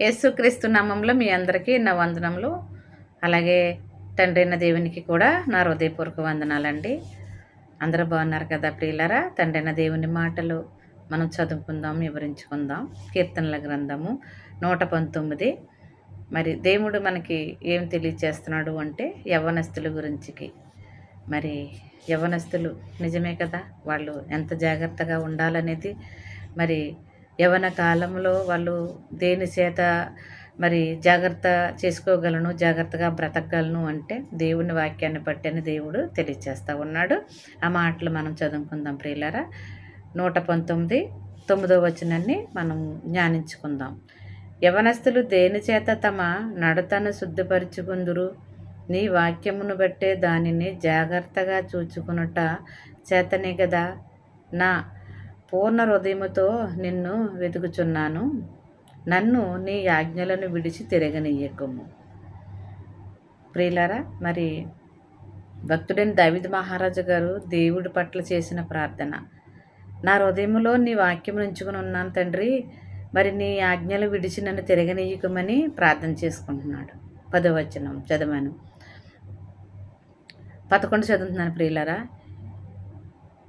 యేసుక్రీస్తు నామంలో మీ అందరికీ నా వందనములు. అలాగే తండ్రి అయిన దేవునికి కూడా నా హృదయపూర్వక వందనాలండి. అందరూ బాగున్నారు కదా ప్రియులరా? తండ్రి అయిన దేవుని మాటలు మనం చదువుకుందాం వివరించుకుందాం. కీర్తనల గ్రంథము నూట పంతొమ్మిది. మరి దేవుడు మనకి ఏం తెలియచేస్తున్నాడు అంటే యవ్వనస్తుల గురించికి. మరి యవ్వనస్తులు నిజమే కదా? వాళ్ళు ఎంత జాగ్రత్తగా ఉండాలనేది? మరి యవన కాలంలో వాళ్ళు దేని చేత మరి జాగ్రత్త చేసుకోగలను జాగ్రత్తగా బ్రతకగలను అంటే దేవుని వాక్యాన్ని బట్టి అని దేవుడు తెలియచేస్తూ ఉన్నాడు. ఆ మాటలు మనం చదువుకుందాం ప్రియులరా. నూట పంతొమ్మిది తొమ్మిదో వచనాన్ని మనం జ్ఞానించుకుందాం యవనస్తులు దేని చేత తమ నడతను శుద్ధిపరుచుకుందురు? నీ వాక్యమును బట్టే దానిని జాగ్రత్తగా చూచుకునుట చేతనే కదా నా పూర్ణ హృదయముతో నిన్ను వెతుకుచున్నాను. నన్ను నీ యాజ్ఞలను విడిచి తిరగనీయకము. ప్రియులారా మరి భక్తుడైన దావిద్ మహారాజు గారు దేవుడి పట్ల చేసిన ప్రార్థన. నా హృదయంలో నీ వాక్యం ఉంచుకుని ఉన్నాను తండ్రి. మరి నీ ఆజ్ఞలు విడిచి నన్ను తిరగనీయకమని ప్రార్థన చేసుకుంటున్నాడు. పదవచనం చదవను. పదకొండు చదువుతున్నాను ప్రియులరా.